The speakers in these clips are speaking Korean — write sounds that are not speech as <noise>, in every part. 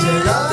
이제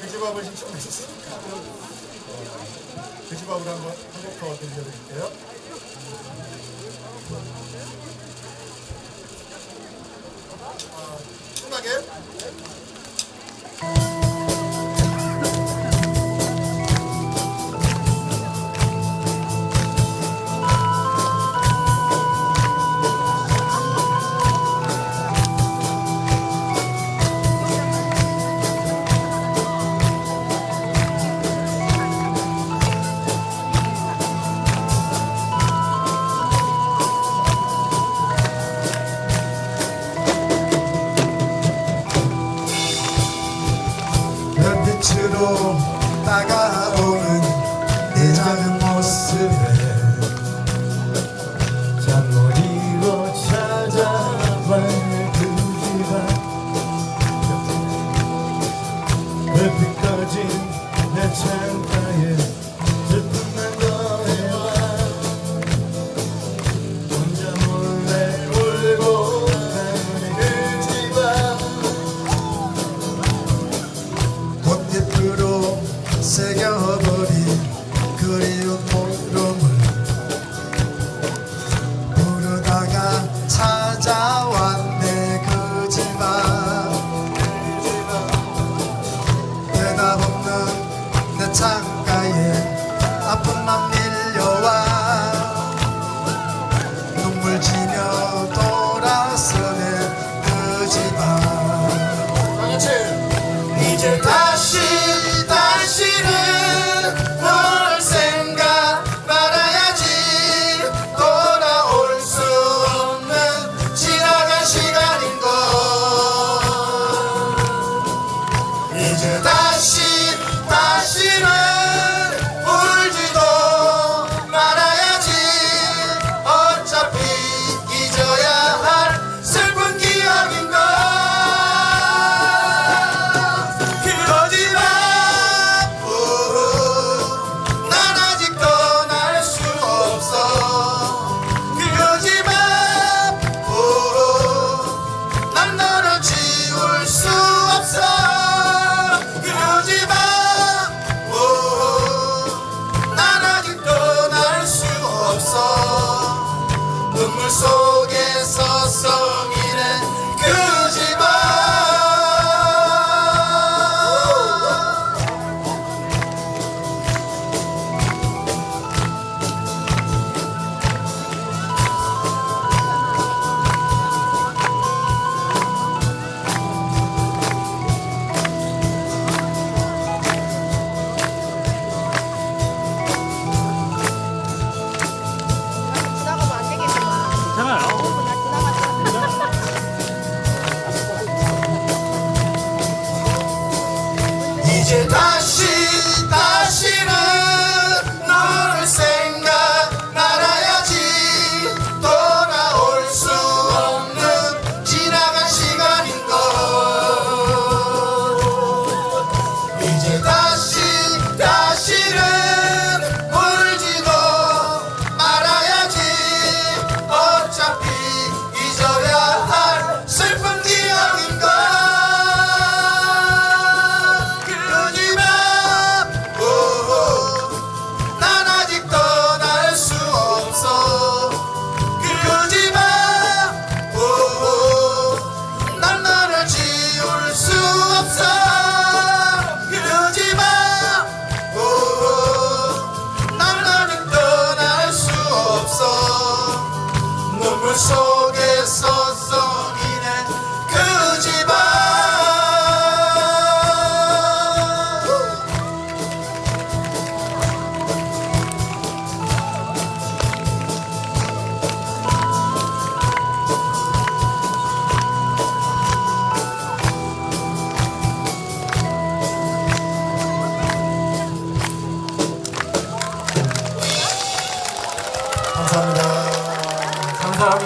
그집밥을 신청하셨으니까 돼지밥을 어, 한번 한번더 들려드릴게요. uh, 새겨버린 그리움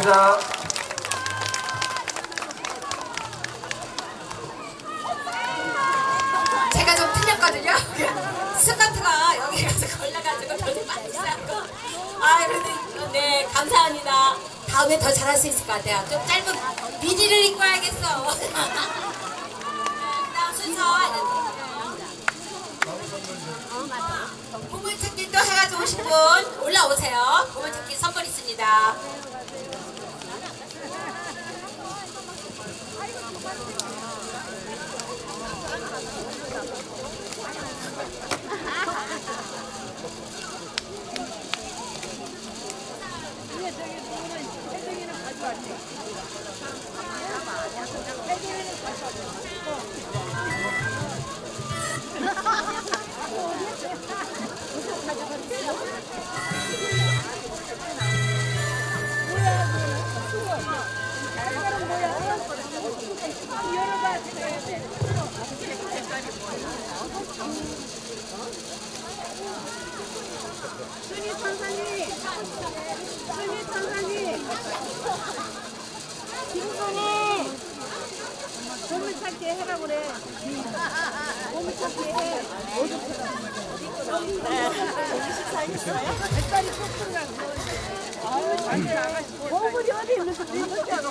감사합니다. 제가 좀 틀렸거든요. <laughs> 스커트가 여기 가서 걸려가지고 저도 많이 싸고. 아, 그래도 네 감사합니다. 다음에 더 잘할 수 있을 것 같아요. 좀 짧은 비닐을 입고 와야겠어. <laughs> 네, 그다음 순서. 보물찾기 또 해가지고 오신 분 올라오세요. 보물찾기 선물 있습니다. 백다리 쏙쏙 나고. 보물이 어디 있는지 모르겠어.